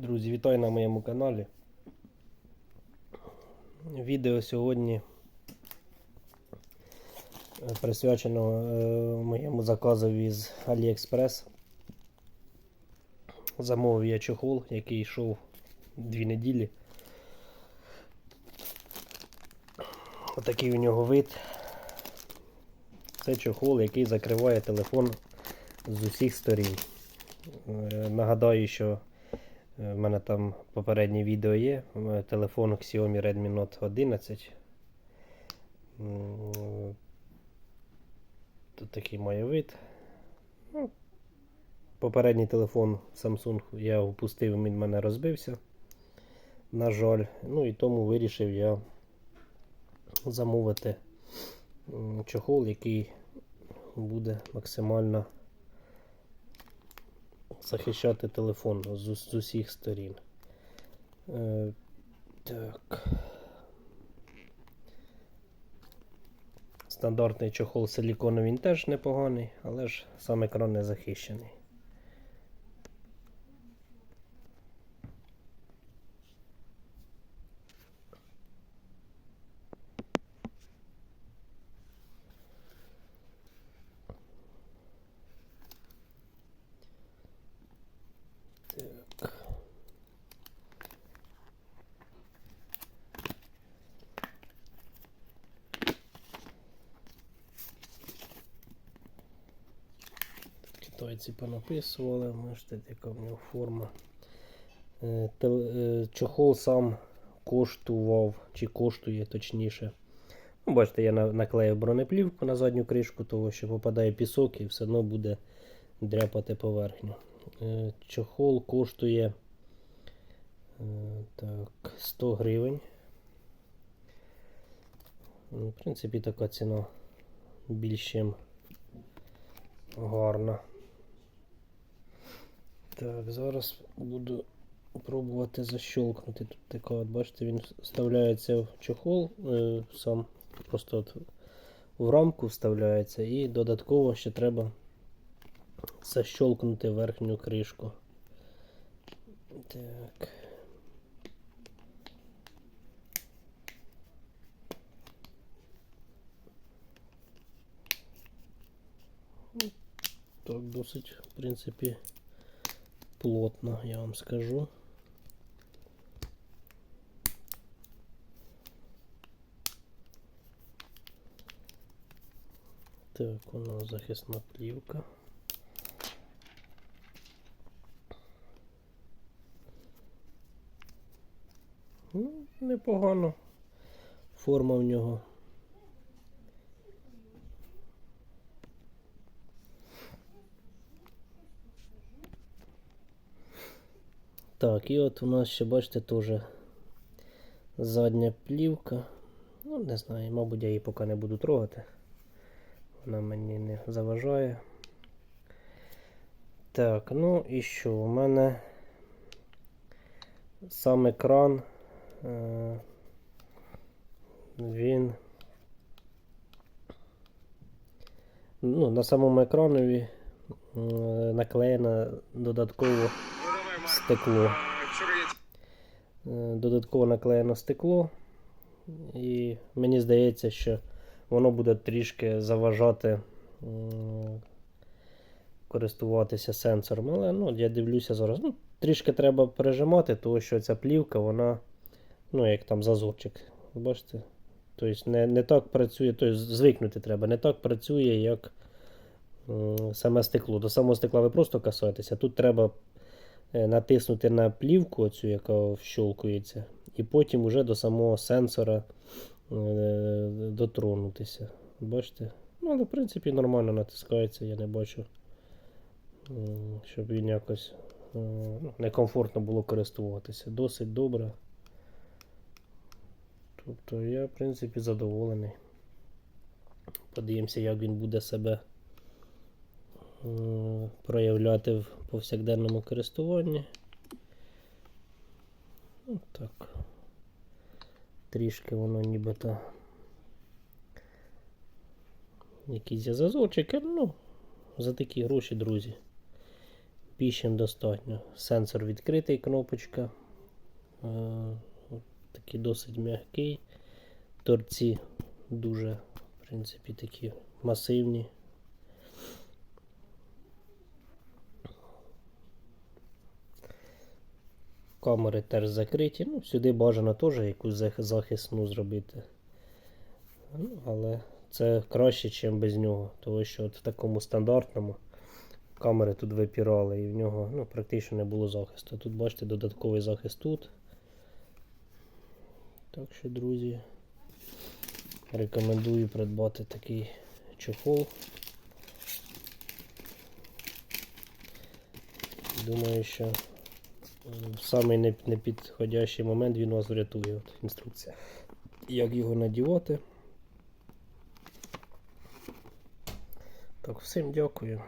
Друзі, вітаю на моєму каналі. Відео сьогодні е, присвячено е, моєму заказові з AliExpress. Замовив я чохол, який йшов дві неділі. Отакий у нього вид. Це чохол, який закриває телефон з усіх сторін. Е, Нагадаю, що в мене там попереднє відео є. Телефон Xiaomi Redmi Note 11. Тут такий має вид. Ну, Попередній телефон Samsung я впустив, він в мене розбився. На жаль. Ну і тому вирішив я замовити чохол, який буде максимально захищати телефон з, з усіх сторін. Е, так. Стандартний чохол силіконовий теж непоганий, але ж сам екран не захищений. Так. Китайці понаписували, в нього форма. Е, е, Чохол сам коштував, чи коштує точніше. Ну, бачите, я на- наклеїв бронеплівку на задню кришку, того що попадає пісок і все одно буде дряпати поверхню. Е, Чохол коштує так, 100 гривень. Ну, В принципі, така ціна більш гарна. Так, зараз буду пробувати защелкнути. Тут така, от, бачите, він вставляється в чохол, е, сам просто от в рамку вставляється і додатково ще треба защелкнути верхню кришку. Так. Так, досить, в принципі, плотно, я вам скажу. Так, у нас захисна плівка. Ну, непогано. Форма в нього. Так, і от у нас ще, бачите, теж задня плівка. Ну, не знаю, мабуть, я її поки не буду трогати. Вона мені не заважає. Так, ну і що? У мене сам екран. Е, він. Ну, на самому екранові е, наклеєно додатково стекло. Е, Додатково наклеєно стекло. І мені здається, що воно буде трішки заважати користуватися сенсором. Але ну, я дивлюся зараз. Ну, трішки треба пережимати, тому що ця плівка, вона, ну, як там зазорчик. Бачите? Тобто не, не так працює, тобто звикнути треба, не так працює, як саме стекло. До самого стекла ви просто касаєтеся. Тут треба натиснути на плівку, оцю, яка вщолкується, і потім уже до самого сенсора е, дотронутися. Бачите? Ну, але в принципі нормально натискається, я не бачу, щоб він якось е, ну, некомфортно було користуватися. Досить добре. Тобто я, в принципі, задоволений. Подивимося, як він буде себе е, проявляти в повсякденному користуванні. Ну, так. Трішки воно нібито якісь є зазорчики, ну, за такі гроші, друзі. піщем достатньо. Сенсор відкритий, кнопочка. Е, такий досить м'який. Торці дуже, в принципі, такі масивні. Камери теж закриті. Ну, сюди бажано теж якусь зах- захисну зробити. Ну, але це краще, ніж без нього. Тому що от в такому стандартному камери тут випірали, і в нього ну, практично не було захисту. Тут бачите додатковий захист тут. Так що, друзі, рекомендую придбати такий чохол. Думаю, що в самий непідходящий момент він вас врятує. От інструкція. Як його надівати. Так, всім дякую.